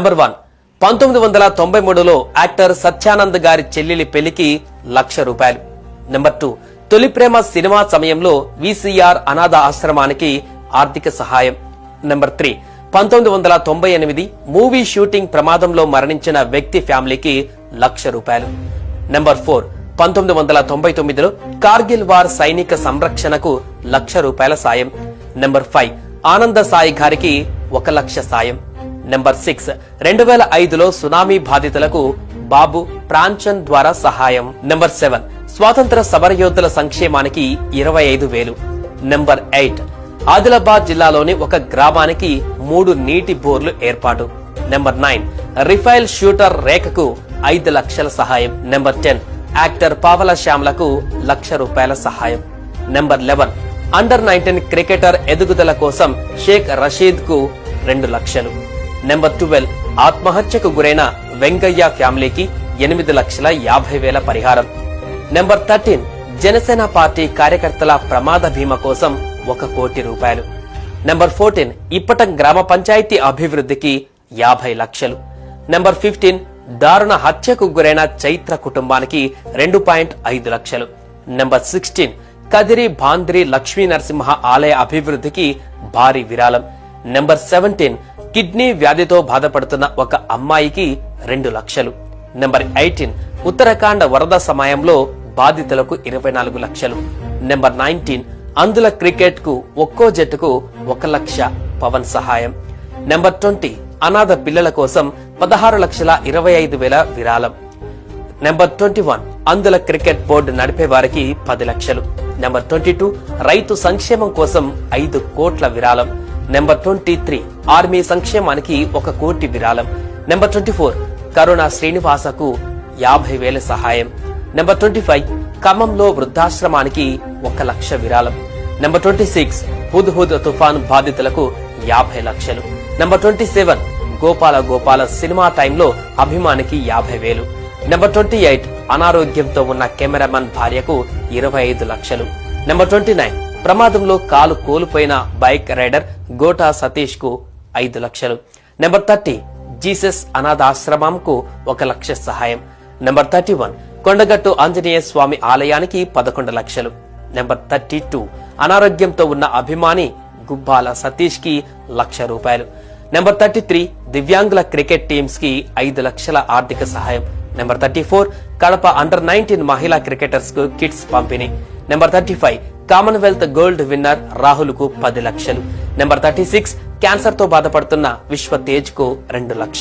Number one పంతొమ్మిది వందల తొంభై మూడులో యాక్టర్ సత్యానంద్ గారి చెల్లెలి పెళ్ళికి లక్ష రూపాయలు. నెంబర్ టూ తొలి ప్రేమ సినిమా సమయంలో విసిఆర్ అనాథ ఆశ్రమానికి ఆర్థిక సహాయం. నెంబర్ త్రీ పంతొమ్మిది వందల తొంభై ఎనిమిది మూవీ షూటింగ్ ప్రమాదంలో మరణించిన వ్యక్తి ఫ్యామిలీకి లక్ష రూపాయలు. నెంబర్ ఫోర్ పంతొమ్మిది వందల తొంభై తొమ్మిదిలో కార్గిల్ వార్ సైనిక సంరక్షణకు లక్ష రూపాయల సాయం. నెంబర్ ఫైవ్ ఆనంద సాయి గారికి ఒక లక్ష సాయం. Number six. రెండు వేల ఐదులో సునామీ బాధితులకు బాబు ప్రాంచన్ ద్వారా సహాయం. Number seven. స్వాతంత్ర సమరయోధుల సంక్షేమానికి ఇరవై ఐదు వేలు. Number eight. ఆదిలాబాద్ జిల్లాలోని ఒక గ్రామానికి మూడు నీటి బోర్లు ఏర్పాటు. Number nine. రిఫైల్ షూటర్ రేఖకు ఐదు లక్షల సహాయం. Number ten. యాక్టర్ పావల శ్యామ్లకు లక్ష రూపాయల సహాయం. Number eleven. Under nineteen cricketer ఎదుగుదల కోసం షేక్ రషీద్కు రెండు లక్షలు. నెంబర్ ట్వెల్వ్ ఆత్మహత్యకు గురైన వెంకయ్య ఫ్యామిలీకి ఎనిమిది లక్షల యాభై వేల పరిహారం. నెంబర్ థర్టీన్ జనసేన పార్టీ కార్యకర్తల ప్రమాద బీమా కోసం ఒక కోటి రూపాయలు. నెంబర్ ఫోర్టీన్ ఇప్పటం గ్రామ పంచాయతీ అభివృద్ధికి యాభై లక్షలు. నెంబర్ ఫిఫ్టీన్ దారుణ హత్యకు గురైన చైత్ర కుటుంబానికి రెండు పాయింట్ ఐదు లక్షలు. నెంబర్ సిక్స్టీన్ కదిరి భాంద్రి లక్ష్మీ నరసింహ ఆలయ అభివృద్ధికి భారీ విరాళం. నెంబర్ సెవెంటీన్ కిడ్నీ వ్యాధితో బాధపడుతున్న ఒక అమ్మాయికి రెండు లక్షలు. నెంబర్ ఎయిటీన్ ఉత్తరాఖండ్ వరద సమయంలో బాధితులకు ఇరవై నాలుగు లక్షలు. నెంబర్ నైన్టీన్ అందుల క్రికెట్కు ఒక్కో జట్టుకు ఒక లక్ష పవన్ సహాయం. నెంబర్ ట్వంటీ అనాథ పిల్లల కోసం పదహారు లక్షల ఇరవై ఐదు వేల విరాళం. నెంబర్ ట్వంటీ వన్ అందుల క్రికెట్ బోర్డు నడిపే వారికి పది లక్షలు. నెంబర్ ట్వంటీ టూ రైతు సంక్షేమం కోసం ఐదు కోట్ల విరాళం. నెంబర్ ట్వంటీ త్రీ ఆర్మీ సంక్షేమానికి ఒక కోటి విరాళం. నెంబర్ ట్వంటీ ఫోర్ కరోనా శ్రీనివాసకు యాభై వేల సహాయం. నెంబర్ ట్వంటీ ఫైవ్ ఖమ్మంలో వృద్ధాశ్రమానికి ఒక లక్ష విరాళం. Number twenty six Hudhud Hudhud తుఫాన్ బాధితులకు యాభై లక్షలు. Number twenty seven Gopala Gopala cinema టైంలో అభిమానికి యాభై వేలు. నెంబర్ ట్వంటీ ఎయిట్ అనారోగ్యంతో ఉన్న కెమెరామన్ భార్యకు ఇరవై ఐదు లక్షలు. నెంబర్ ట్వంటీ నైన్ ప్రమాదంలో కాలు కోల్పోయిన బైక్ రైడర్ గోటా సతీష్కు ఐదు లక్షలు. నెంబర్ థర్టీ జీసస్ అనాథాశ్రమంకు ఒక లక్ష సహాయం. Number thirty one Kondagattu Anjaneya Swamy ఆలయానికి పదకొండు లక్షలు. నెంబర్ థర్టీ టూ అనారోగ్యంతో ఉన్న అభిమాని గుబ్బాల సతీష్కి లక్ష రూపాయలు. నెంబర్ థర్టీ త్రీ దివ్యాంగుల క్రికెట్ టీమ్స్కి ఐదు లక్షల ఆర్థిక సహాయం. Number thirty four Kadapa under nineteen మహిళా క్రికెటర్స్కు కిట్స్ పంపిణీ. Number thirty five commonwealth gold winner రాహుల్కు పది లక్షలు. నెంబర్ థర్టీ సిక్స్ క్యాన్సర్తో బాధపడుతున్న విశ్వ తేజ్కు రెండు లక్షలు.